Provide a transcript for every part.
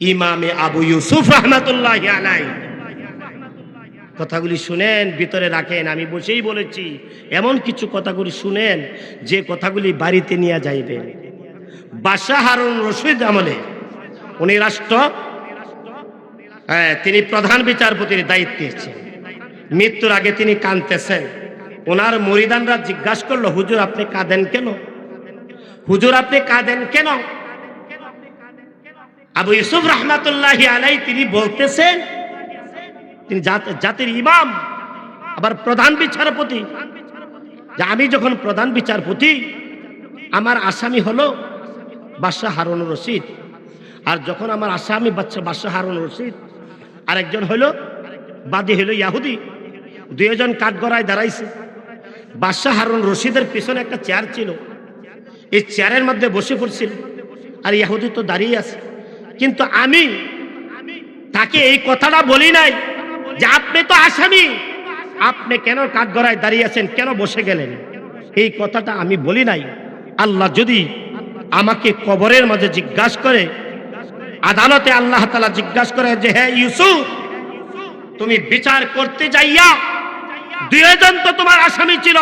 ইমামে আবু ইউসুফ রহমাতুল্লাহ কথাগুলি শুনেন, ভিতরে রাখেন, আমি বসেই বলেছি, এমন কিছু কথাগুলি শুনেন, যে কথাগুলি বাড়িতে নিয়ে যাইবে বাদশাহ হারুন রশিদ আমলে উনি রাষ্ট্র হ্যাঁ তিনি প্রধান বিচারপতির দায়িত্বে ছিলেন মৃত্যুর আগে তিনি কাঁদতেছেন। ওনার মরিদানরা জিজ্ঞাসা করল, হুজুর, আপনি কাঁদেন কেন? হুজুর, আপনি কাঁদেন কেন? আবু ইউসুফ রহমাতুল্লাহ আলাই তিনি বলতেছেন, তিনি জাত- জাতির ইমাম, আবার প্রধান বিচারপতি আমি যখন প্রধান বিচারপতি, আমার আসামি হলো বাদশাহ হারুন রশিদ। আর যখন আমার আসামি বাচ্চা বাদশাহ হারুন রশিদ, আরেকজন হলো বাদী হলো ইয়াহুদি। দুইজন কাঠগড়ায় দাঁড়াইছে। বাদশাহ হারুন রশিদের পিছনে একটা চেয়ার ছিল। এই চেয়ারের মধ্যে বসে পড়ছিল। আর ইয়াহুদি তো দাঁড়িয়ে আছে। কিন্তু আমি তাকে এই কথাটা বলি নাই যে আপনি তো আসামি। আপনি কেন কাঠগড়ায় দাঁড়িয়ে আছেন? কেন বসে গেলেন? এই কথাটা আমি বলি নাই। আল্লাহ যদি আমাকে কবরের মাঝে জিজ্ঞাসা করে, আদালতে আল্লাহ তালা জিজ্ঞাসা করে যে হ্যাঁ ইউসুফ, তুমি বিচার করতে যাইয়া দুইজন তো তোমার আসামি ছিল,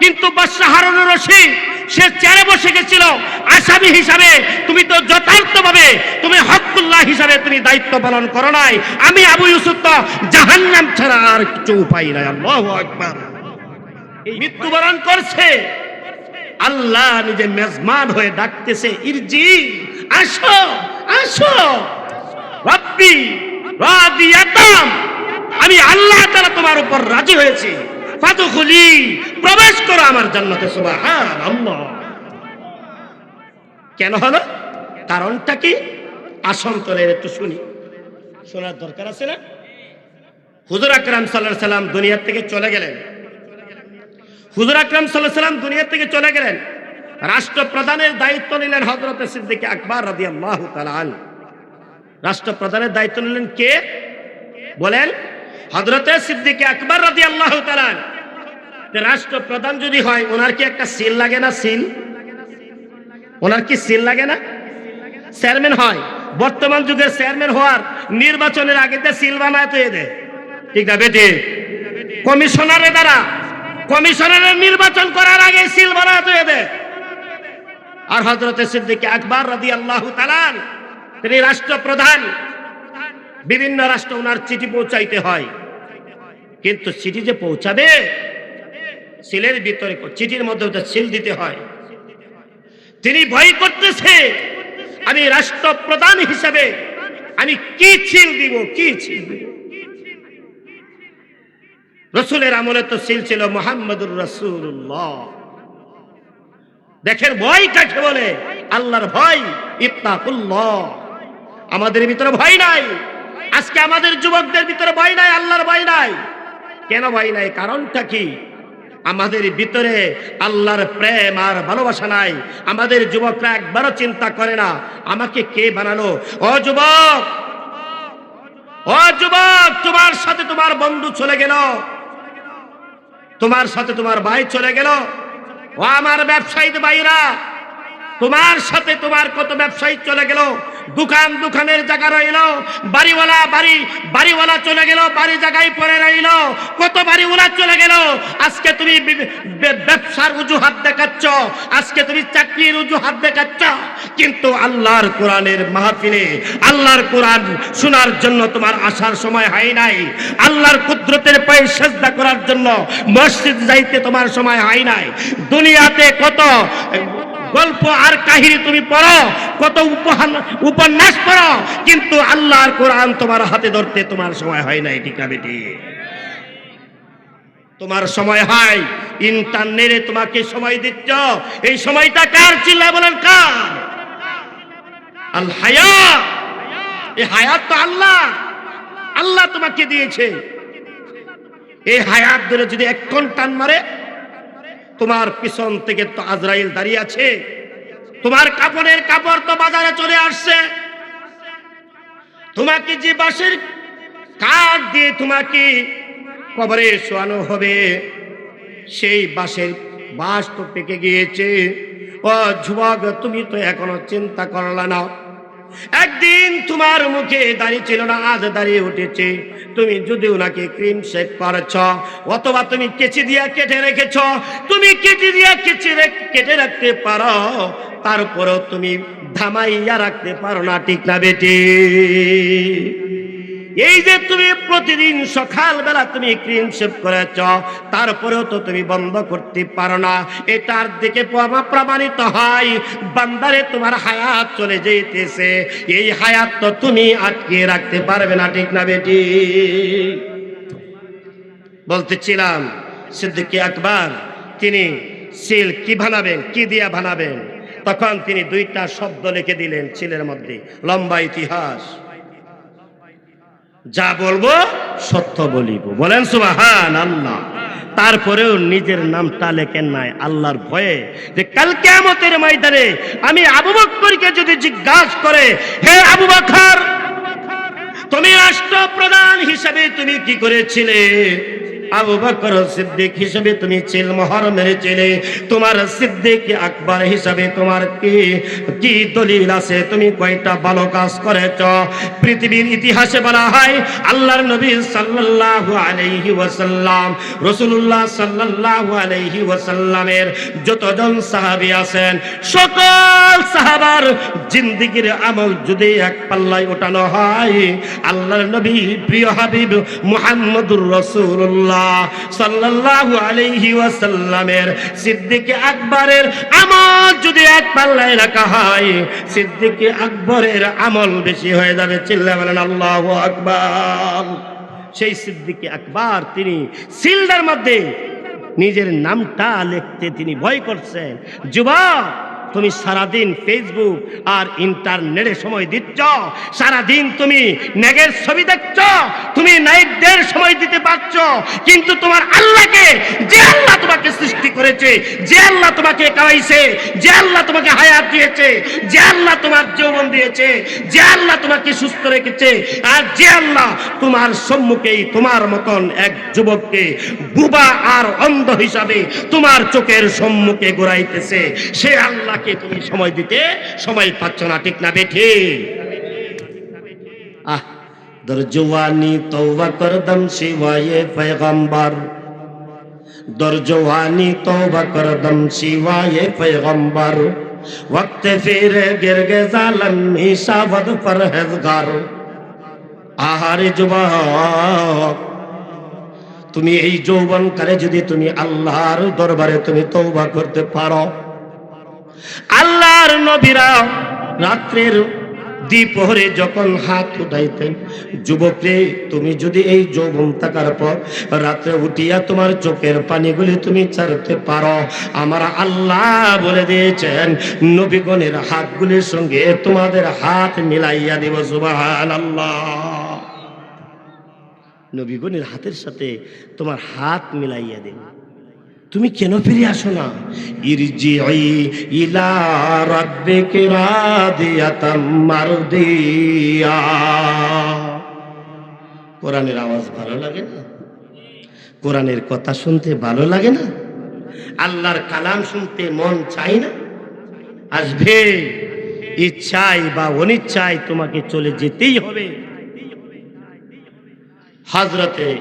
কিন্তু বাদশাহ হারুন রশিদ সে চেয়ারে বসে গেছিল। আসামি হিসাবে তুমি তো যথার্থভাবে তুমি হকুল্লাহ হিসাবে তুমি দায়িত্ব পালন করো নাই। আমি আবু ইউসুফ তো জাহান্নাম ছাড়া আর কিছু উপায় নাই। আল্লাহু আকবার। এই মৃত্যুবরণ করছে। আল্লাহ নিজে মেজমান হয়ে ডাকতেছে, ইরজি, আসো আসো। রব্বি রাদিয়াতাম আমি আল্লাহ তাআলা তোমার উপর রাজি হয়েছি। ফাদখুলি প্রবেশ করো আমার জান্নাতে, সুবহানাল্লাহ। কেন হলো কারণটা কি? আসন তোলের একটু শুনি। শোনার দরকার আছে না? হুজুর আকরাম সাল্লাল্লাহু সাল্লাম দুনিয়ার থেকে চলে গেলেন। হুজুর আকরাম সাল্লাল্লাহু সাল্লাম দুনিয়ার থেকে চলে গেলেন। রাষ্ট্রপ্রধানের দায়িত্ব নিলেন হযরত সিদ্দিক আকবর তাআলা আনহু। রাষ্ট্রপ্রধানের দায়িত্ব নিলেন কে? বলেন হজরতে সিদ্দিকে আকবর রাজি আল্লাহ রাষ্ট্রপ্রধান যদি হয়, ওনার কি একটা সিল লাগে না সিল? ওনার কি সিল লাগে না? চেয়ারম্যান হয়। বর্তমান যুগের চেয়ারম্যান হওয়ার নির্বাচনের আগে তো সিল বানায় তো এদের ঠিক না বেটে? কমিশনারের দ্বারা, কমিশনারের নির্বাচন করার আগে সিল বানায় তো এদের আর হজরতে সিদ্দিকে আকবর রাজি আল্লাহ তালান তিনি রাষ্ট্রপ্রধান। বিভিন্ন রাষ্ট্র ওনার চিঠি পৌঁছাইতে হয়। কিন্তু চিঠি যে পৌঁছাবে, সিলের ভিতরে চিঠির মধ্যে সিল দিতে হয়। তিনি ভয় করতেছে, আমি রাষ্ট্রপ্রধান হিসাবে আমি কি ছিল দিব, কি ছিল দিব। রসুলের আমলে তো সিল ছিল মোহাম্মদুর রসুল্লাহ দেখেন ভয় কাকে বলে? আল্লাহর ভয় ইত্তাকুল্লাহ। আমাদের ভিতরে ভয় নাই। আজকে আমাদের যুবকদের ভিতরে ভয় নাই, আল্লাহর ভয় নাই। কেন ভয় নাই? কারণটা কি? আমাদের ভিতরে আল্লাহর প্রেম আর ভালোবাসা নাই। আমাদের যুবকরা একবারও চিন্তা করে না, আমাকে কে বানালো? ও যুবক! ও যুবক, তোমার সাথে তোমার বন্ধু চলে গেল। তোমার সাথে তোমার ভাই চলে গেল। ও আমার ব্যবসায়ী ভাইরা তোমার সাথে তোমার কত ব্যবসায়ী চলে গেল? দোকান দোকানের জায়গা রইল। বাড়িওয়ালা বাড়ি, বাড়িওয়ালা চলে গেল, বাড়ি জায়গায় পড়ে রইল। কত বাড়িওয়ালা চলে গেল? আজকে তুমি ব্যবসার উজুহাত দেখাচ্ছ। আজকে তুমি চাকরির উজুহাত দেখাচ্ছ। কিন্তু আল্লাহর কোরআনের মাহফিলে, আল্লাহর কোরআন শোনার জন্য তোমার আসার সময় হয় নাই। আল্লাহর কুদরতের পায়ে সেজদা করার জন্য মসজিদ যাইতে তোমার সময় হয় নাই। দুনিয়াতে কত গল্প আর কাহিনী তুমি পড়ো, কত উপন্যাস পড়ো, কিন্তু আল্লাহর কোরআন তোমার হাতে ধরতে তোমার সময় হয় না টিকা বেটি? তোমার সময় হয়। ইন্টারনেটে তোমাকে সময় দিচ্ছ। এই সময়টা কার চিল্লা বলেন কার? আল হায়া। এই হায়াত তো আল্লাহ। আল্লাহ তোমাকে দিয়েছে। এই হায়াত ধরে যদি এক্ষণ টান মারে তোমার পিছন থেকে তো আজরাইল দাঁড়িয়ে আছে। তোমার কাপড়ের কাপড় তো বাজারে চলে আসছে। তোমাকে যে বাঁশের কাঠ দিয়ে তোমাকে কবরে শোয়ানো হবে, সেই বাঁশের বাঁশ তো পেকে গিয়েছে। ও যুবক, তুমি তো এখনও চিন্তা করলা না। একদিন তোমার মুখে দাঁড়িয়ে ছিল না, আজ দাঁড়িয়ে উঠেছে। তুমি যদি ওনাকে ক্রিম শেক করেছ অথবা তুমি কেচি দিয়া কেটে রেখেছ, তুমি কেচি দিয়া কেচি কেটে রাখতে পারো, তারপরও তুমি ধামাইয়া রাখতে পারো না, ঠিক না বেটি? এই যে তুমি প্রতিদিন সকালবেলা তুমি ক্রিম শেভ করেছ, তারপরেও তো তুমি বন্ধ করতে পারো না। এটার দিকে প্রমাণিত হয়। বান্দারে তোমার হায়াত চলে যেতেছে এই হায়াত তো তুমি আটকে রাখতে পারবে না, ঠিক না বেটি? বলতেছিলাম, সিদ্দিকি আকবর, তিনি সিল কি বানাবেন, কি দিয়া বানাবেন? তখন তিনি দুইটা শব্দ লিখে দিলেন সিলের মধ্যে, লম্বা ইতিহাস। যা বলব সত্য বলিব। বলেন সুবাহান আল্লাহ তারপরেও নিজের নামটা লেখেন নাই, আল্লাহর ভয়ে। যে কালকে আমতের ময়দানে আমি আবু বকরকে যদি জিজ্ঞাস করে, হে আবু বকর তুমি রাষ্ট্রপ্রধান হিসাবে তুমি কি করেছিলে? আবু বকর সিদ্দিক হিসেবে তুমি চিল মোহর মেরেছিলে তোমার সিদ্দিক আকবর হিসাবে তোমার কি কি দলিল আছে? তুমি কয়টা ভালো কাজ করেছ? পৃথিবীর ইতিহাসে বলা হয়, আল্লাহর নবী সাল্লাল্লাহু আলাইহি ওয়াসাল্লাম, রাসূলুল্লাহ সাল্লাল্লাহু আলাইহি ওয়াসাল্লামের যতজন সাহাবী আছেন, সকল সাহাবার জিন্দিগির আমল যদি এক পাল্লায় ওঠানো হয়, আল্লাহর নবী প্রিয় হাবিব মুহাম্মদুর রাসূলুল্লাহ। সাল্লাল্লাহু আলাইহি ওয়াসাল্লামের সিদ্দিক আকবরের আমল যদি এক পাল্লায় রাখা হয়, সিদ্দিক আকবরের আমল বেশি হয়ে যাবে চিল্লা বলেন, আল্লাহু আকবার। সেই সিদ্দিক আকবর, তিনি সিলডার মধ্যে নিজের নামটা লিখতে তিনি ভয় করছেন। যুবক তুমি সারাদিন ফেসবুক আর ইন্টারনেটে সময় দিচ্ছ, সারাদিন তুমি নেগের ছবি দেখছ, তুমি নাইটদের সময় দিতে পারছ, কিন্তু তোমার আল্লাহকে, যে আল্লাহ তোমাকে সৃষ্টি করেছে, যে আল্লাহ তোমাকে কামাইছে যে আল্লাহ তোমাকে হায়াত দিয়েছে, যে আল্লাহ তোমার যৌবন দিয়েছে, যে আল্লাহ তোমাকে সুস্থ রেখেছে, আর যে আল্লাহ তোমার সম্মুখেই তোমার মতন এক যুবককে বুবা আর অন্ধ হিসাবে তোমার চোখের সম্মুখে গোড়াইতেছে সে তাকে তুমি সময় দিতে সময় পাচ্ছ না, ঠিক না বেঠে? আহ দরজানি তৌবা করদম শিবায়ে পেগম্বর দরজানি তৌবা করদম তুমি এই যৌবন করে যদি তুমি আল্লাহর দরবারে তুমি তৌবা করতে পারো আল্লাহর নবীরা রাত্রের দ্বিপহরে যখন হাত উঠাইতেন, যুবকরে, তুমি যদি এই যৌবন থাকার পর রাত্রে উঠিয়া তোমার চোখের পানিগুলি তুমি ছাড়তে পারো। আমার আল্লাহ বলে দিয়েছেন, নবীগণের হাতগুলির সঙ্গে তোমাদের হাত মিলাইয়া দিব সুবাহান আল্লাহ নবীগণের হাতের সাথে তোমার হাত মিলাইয়া দিন তুমি কেন ফিরে আসো না? ইরজিই ইলা রাব্বিকি রাদিয়াতাম কোরআনের আওয়াজ ভালো লাগে না? কোরআনের কথা শুনতে ভালো লাগে না? আল্লাহর কালাম শুনতে মন চাই না? আসবে। ইচ্ছাই বা অনিচ্ছায় তোমাকে চলে যেতেই হবে। হজরতে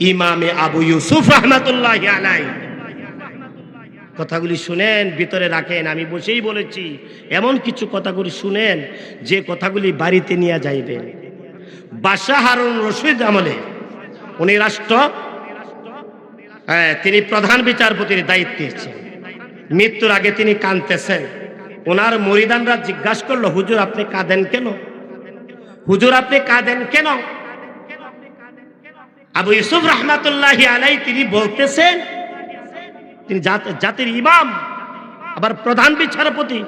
ইমামে আবু ইউসুফ রহমাতুল্লাহ আলাই কথাগুলি শুনেন, ভিতরে রাখেন। আমি বসেই বলেছি, এমন কিছু কথাগুলি শুনেন, যে কথাগুলি বাড়িতে নিয়ে যাইবেন বাদশাহ হারুন রশিদ আমলে উনি রাষ্ট্র হ্যাঁ তিনি প্রধান বিচারপতির দায়িত্বে আছেন। মৃত্যুর আগে তিনি কাঁদতেছেন। ওনার মরিদানরা জিজ্ঞাসা করল, হুজুর, আপনি কাঁদেন কেন? হুজুর, আপনি কাঁদেন কেন? আবু ইউসুফ রহমাতুল্লাহ আলাই তিনি বলতেছেন তিনি জাতির ইমাম, আবার প্রধান বিচারপতি।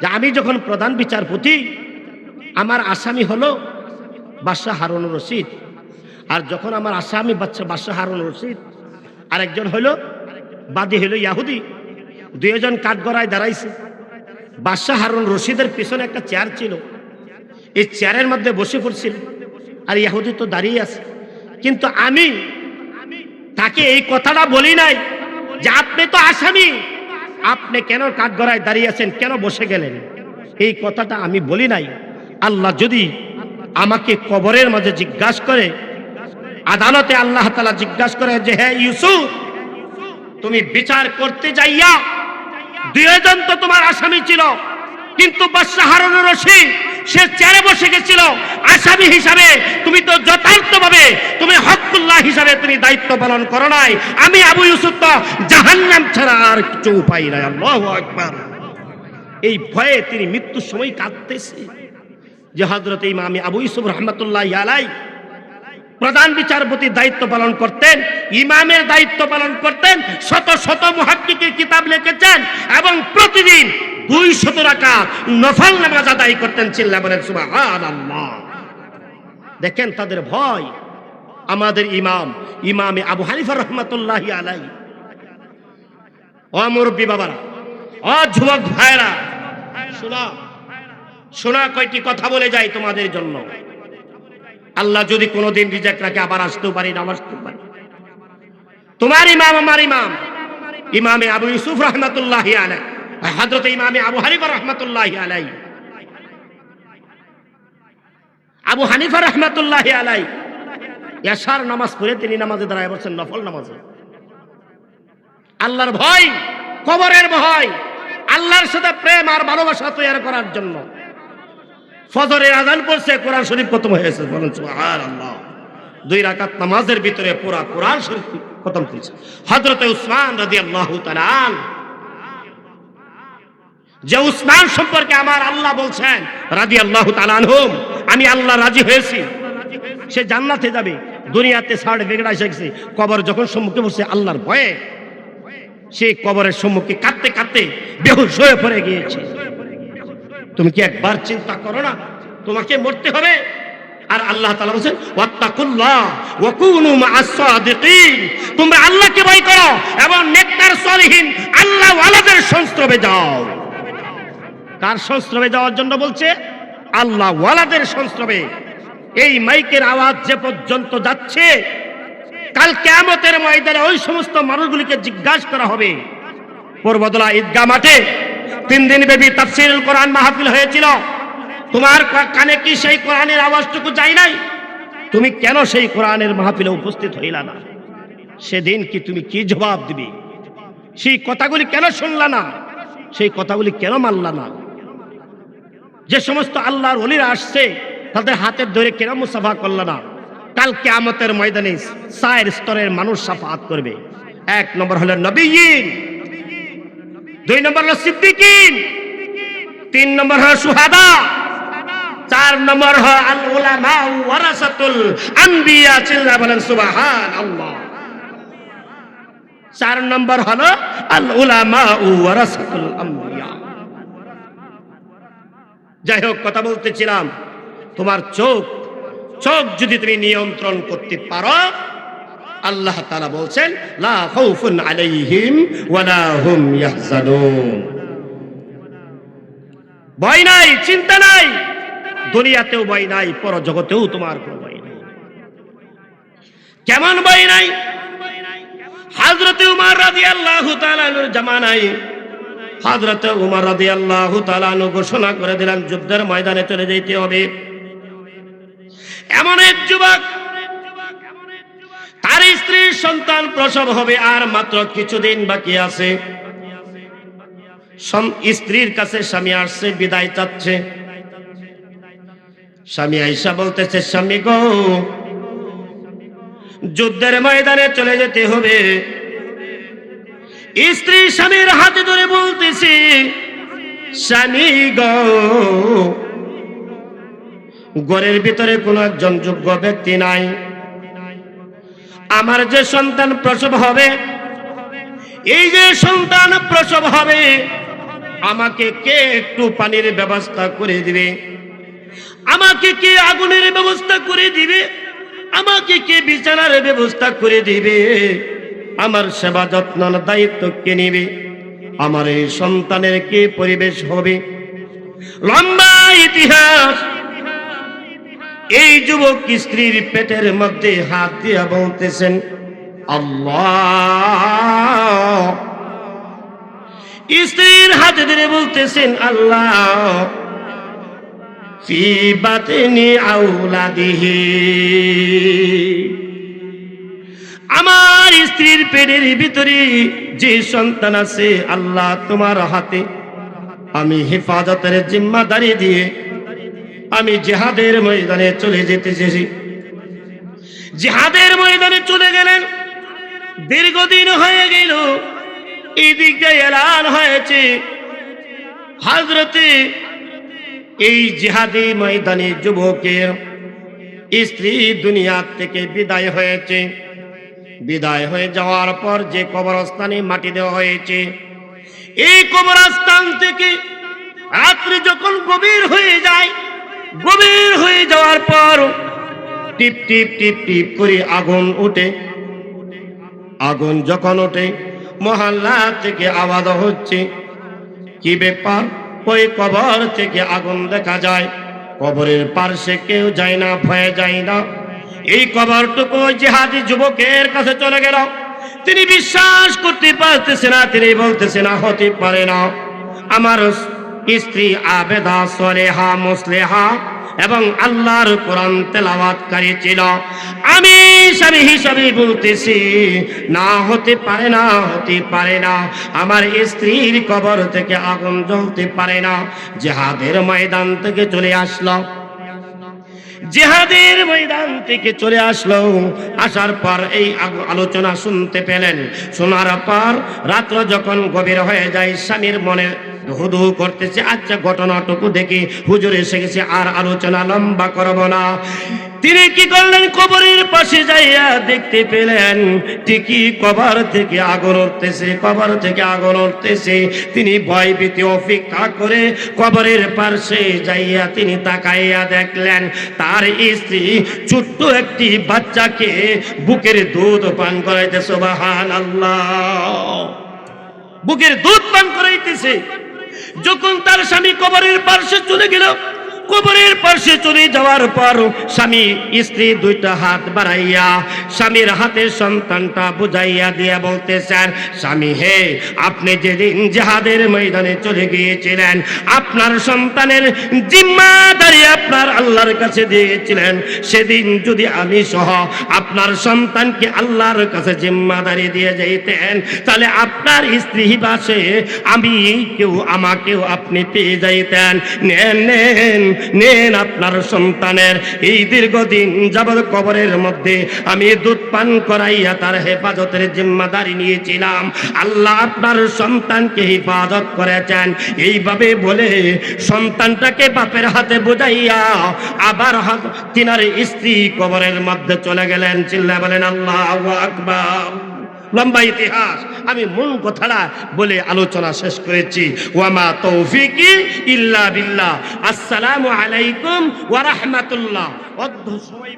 যে আমি যখন প্রধান বিচারপতি, আমার আসামি হলো বাদশাহ হারুন রশিদ। আর যখন আমার আসামি বাচ্চা বাদশাহ হারুন রশিদ, আরেকজন হলো বাদী হলো ইয়াহুদি। দুইজন কাঠগড়ায় দাঁড়াইছে। বাদশাহ হারুন রশিদের পিছনে একটা চেয়ার ছিল। এই চেয়ারের মধ্যে বসে পড়ছিল। আর ইয়াহুদি তো দাঁড়িয়ে আছে। কিন্তু আমি তাকে এই কথাটা বলি নাই। যে আপনি তো আসামি, আপনি কেন কাঠগড়ায় দাঁড়িয়ে আছেন, কেন বসে গেলেন? এই কথাটা আমি বলি নাই। আল্লাহ যদি আমাকে কবরের মাঝে জিজ্ঞাসা করে, আদালতে আল্লাহ তালা জিজ্ঞাসা করে যে হ্যাঁ ইউসুফ, তুমি বিচার করতে যাইয়া দুইজন তো তোমার আসামি ছিল, কিন্তু বাদশাহ হারুন রশিদ সে চেয়ারে বসে গেছিল। আসামি হিসাবে তুমি তো যথার্থভাবে তুমি হকুল্লাহ হিসাবে তুমি দায়িত্ব পালন করো নাই। আমি আবু ইউসুফ তো জাহান্নাম ছাড়া আর কিছু উপায় নাই। আল্লাহু আকবার। এই ভয়ে তিনি মৃত্যুর সময় কাঁদতেছে। যে হজরত ইমামি আবু ইউসুফ রহমতুল্লাহ আলাই প্রধান বিচারপতি দায়িত্ব পালন করতেন, ইমামের দায়িত্ব পালন করতেন, শত শত মহাত্মিকের কিতাব লিখেছেন এবং প্রতিদিন দুই শত রাখা নফল নামাজ আদায় করতেন চিল্লা বলেন দেখেন তাদের ভয়। আমাদের ইমাম, ইমামে আবু হানিফা রহমতুল্লাহ আলাই অমুরব্বী বাবারা অ যুবক ভাইরা শোনা শোনা কয়টি কথা বলে যাই তোমাদের জন্য। আল্লাহ যদি কোনোদিন রিজেক্ট রাখে, আবার আসতেও পারি না আসতেও পারি। তোমার ইমাম, আমার ইমাম। ইমামে আবু ইউসুফ রহমতুল্লাহ আলাই হজরত ইমামে আবু হানিফা রহমতুল্লাহ আলাই আবু হানিফা রহমতুল্লাহ আলাই এশার নামাজ পড়ে তিনি নামাজে দাঁড়ায় বলছেন নফল নামাজে। আল্লাহর ভয়, কবরের ভয়, আল্লাহর সাথে প্রেম আর ভালোবাসা তৈরি করার জন্য। ফজরের আজান পড়ছে, কোরআন শরীফ খতম হয়েছে, বলেন সুবহানাল্লাহ। দুই রাকাত নামাজের ভিতরে পুরা কোরআন শরীফ খতম করেছে হযরতে উসমান রাদিয়াল্লাহু তাআলা যে উসমান সম্পর্কে আমার আল্লাহ বলছেন, রাদিয়াল্লাহু তাআলা আনহুম, আমি আল্লাহ রাজি হয়েছি। সে জান্নাতে যাবে, দুনিয়াতে সার্টিফিকেট এসে গেছে, কবর যখন সম্মুখে বসে আল্লাহর ভয়ে সেই কবরের সম্মুখে কাঁদতে কাঁদতে বেহুশ হয়ে পড়ে গিয়েছে। তুমি কি একবার চিন্তা করো না, তোমাকে মরতে হবে? আর আল্লাহ তালা বলেন ওয়াত্তাকুল্লাহ ওয়া কুনু মা'আস সাদিকিন। তোমরা আল্লাহকে ভয় করো এবং নেককার সলিহিন, আল্লাহ ওয়ালাদের সংস্রবে যাও। কার সংস্রবে যাওয়ার জন্য বলছে? আল্লাহ ওয়ালাদের সংস্রবে। এই মাইকের আওয়াজ যে পর্যন্ত যাচ্ছে, কাল কেয়ামতের ময়দানে ওই সমস্ত মানুষগুলিকে জিজ্ঞাসা করা হবে। পূর্বদলা ঈদগাহ মাঠে তিন দিন ব্যাপী তাফসিরুল কোরআন মাহফিল হয়েছিল। তোমার কানে কি সেই কোরআনের আওয়াজটুকু যায় নাই? তুমি কেন সেই কোরআনের মাহফিলে উপস্থিত হইলা না? সেদিন কি তুমি কি জবাব দিবে? সেই কথাগুলি কেন শুনলা না? সেই কথাগুলি কেন মানলা না? যে সমস্ত আল্লাহর অলিরা আসছে, তাদের হাতের ধরে কেন মুসাফা করল না। কাল কেয়ামতের ময়দানে সায়ের স্তরের মানুষ সাফাত করবে। এক নম্বর হলো নবীন দুই নম্বর হলো সিদ্দিকিন, তিন নম্বর হলো সুহাদা, চার নম্বর হলো বলেন চার নম্বর হলো আল উলামা ওয়ারাসাতুল আম্বিয়া যাই হোক কথা বলতেছিলাম। তোমার চোখ চোখ যদি তুমি নিয়ন্ত্রণ করতে পারো, আল্লাহ তালা বলছেন, লা আলাইহিম ওয়ালা হুম ভয় নাই, চিন্তা নাই। দুনিয়াতেও ভয় নাই পর জগতেও তোমার কোনো ভয় নাই। কেমন ভয় নাই? হাজরতে উমার রাদিয়াল্লাহু তাআলার জামানায় হাজরতে উমার রাদিয়াল্লাহু তাআলা ঘোষণা করে দিলেন, যুদ্ধের ময়দানে চলে যেতে হবে। এমন এক যুবক, তার স্ত্রীর সন্তান প্রসব হবে আর মাত্র কিছুদিন বাকি আছে। স্ত্রীর কাছে স্বামী আসছে, বিদায় চাচ্ছে। স্বামী আইসা বলতেছে, স্বামী গো, যুদ্ধের ময়দানে চলে যেতে হবে। স্ত্রী স্বামীর হাতে ধরে বলতেছে, স্বামী গো, ঘরের ভিতরে কোন একজন যোগ্য ব্যক্তি নাই। আমার যে সন্তান প্রসব হবে, এই যে সন্তান প্রসব হবে, আমাকে কে একটু পানির ব্যবস্থা করে দিবে? আমাকে কে আগুনের ব্যবস্থা করে দিবে? আমাকে কে বিছানার ব্যবস্থা করে দিবে? আমার সেবা যত্নের দায়িত্ব কে নিবে? আমার এই সন্তানের কি পরিবেশ হবে? লম্বা ইতিহাস। এই যুবক স্ত্রীর পেটের মধ্যে হাত দিয়া বলতেছেন, আল্লাহ। স্ত্রীর হাতে ধরে বলতেছেন, আল্লাহ। ফি বাতিনি আমার স্ত্রীর পেটের ভিতরে যে সন্তান আছে, আল্লাহ তোমার হাতে আমি হেফাজতের জিম্মাদারি দিয়ে আমি জেহাদের ময়দানে চলে যেতে চেয়েছি। জেহাদের ময়দানে চলে গেলেন। দীর্ঘদিন হয়ে গেল। এই দিকটা এলান হয়েছে। হাজরতে এই জেহাদি ময়দানে যুবকের স্ত্রী দুনিয়া থেকে বিদায় হয়েছে। বিদায় হয়ে যাওয়ার পর যে কবরস্থানে মাটি দেওয়া হয়েছে, এই কবরস্থান থেকে রাত্রি যখন গভীর হয়ে যায়, গভীর হয়ে যাওয়ার পর টিপ টিপ টিপ টিপ করে আগুন ওঠে আগুন যখন ওঠে মহল্লা থেকে আওয়াজ হচ্ছে, কি ব্যাপার? ওই কবর থেকে আগুন দেখা যায়। কবরের পার্শ্বে কেউ যায় না, ভয়ে যায় না। এই কবরটুকু জেহাদি যুবকের কাছে চলে গেল। তিনি বিশ্বাস করতে পারতেছে না, তিনি বলতেছে, না, হতে পারে না। আমার স্ত্রী আবেদা, সলেহা, মুসলেহা এবং আল্লাহর কোরআন তেলাওয়াতকারী ছিল। আমি স্বামী হিসাবে বলতেছি, না, হতে পারে না, হতে পারে না। আমার স্ত্রীর কবর থেকে আগুন জ্বলতে পারে না। জেহাদের ময়দান থেকে চলে আসলো। জেহাদের ময়দান থেকে চলে আসলো। আসার পর এই আলোচনা শুনতে পেলেন। শোনার পর রাত্র যখন গভীর হয়ে যায়, স্বামীর মনে হুদু করতেছে আচ্ছা ঘটনাটুকু দেখি। হুজুর এসে গেছে, আর আলোচনা লম্বা করব না। তিনি কি করলেন? কবরের পাশে যাইয়া দেখতে পেলেন, ঠিকই কবার থেকে আগুন উঠতেছে, কবার থেকে আগুন উঠতেছে। তিনি ভয় ভীতি অপেক্ষা করে কবরের পাশে যাইয়া তিনি তাকাইয়া দেখলেন, তার স্ত্রী ছোট্ট একটি বাচ্চাকে বুকের দুধ পান করাইতে সোবাহান আল্লাহ বুকের দুধ পান করাইতেছে। যখন তার স্বামী কবরের পার্শ্বে চলে গেল কবরের পার্শ্বে চলে যাওয়ার পর স্বামী, স্ত্রী দুইটা হাত বাড়াইয়া স্বামীর হাতের সন্তানটা বুঝাইয়া দিয়া বলতেছেন স্বামী হে, আপনি যেদিন জাহাদের ময়দানে চলে গিয়েছিলেন, আপনার সন্তানের জিম্মাদারি আপনার আল্লাহর কাছে দিয়েছিলেন। সেদিন যদি আমি সহ আপনার সন্তানকে আল্লাহর কাছে জিম্মাদারি দিয়ে যাইতেন, তাহলে আপনার স্ত্রী বাসে আমি কেউ, আমাকেও আপনি পেয়ে যাইতেন। নেন নেন নেন আপনার সন্তানের। এই দীর্ঘদিন যাবৎ কবরের মধ্যে আমি দুধ পান করাইয়া তার হেফাজতের জিম্মাদারি নিয়েছিলাম। আল্লাহ আপনার সন্তানকে হেফাজত করেছেন। এইভাবে বলে সন্তানটাকে বাপের হাতে বোঝাইয়া আবার তিনার স্ত্রী কবরের মধ্যে চলে গেলেন। চিল্লা বলেন, আল্লাহ আকবার। লম্বা ইতিহাস। আমি মূল কথাটা বলে আলোচনা শেষ করেছি। ওয়ামা তৌফিকি ইল্লা বিল্লাহ। আসসালামু আলাইকুম ওয়া রাহমাতুল্লাহ। অর্ধ সময়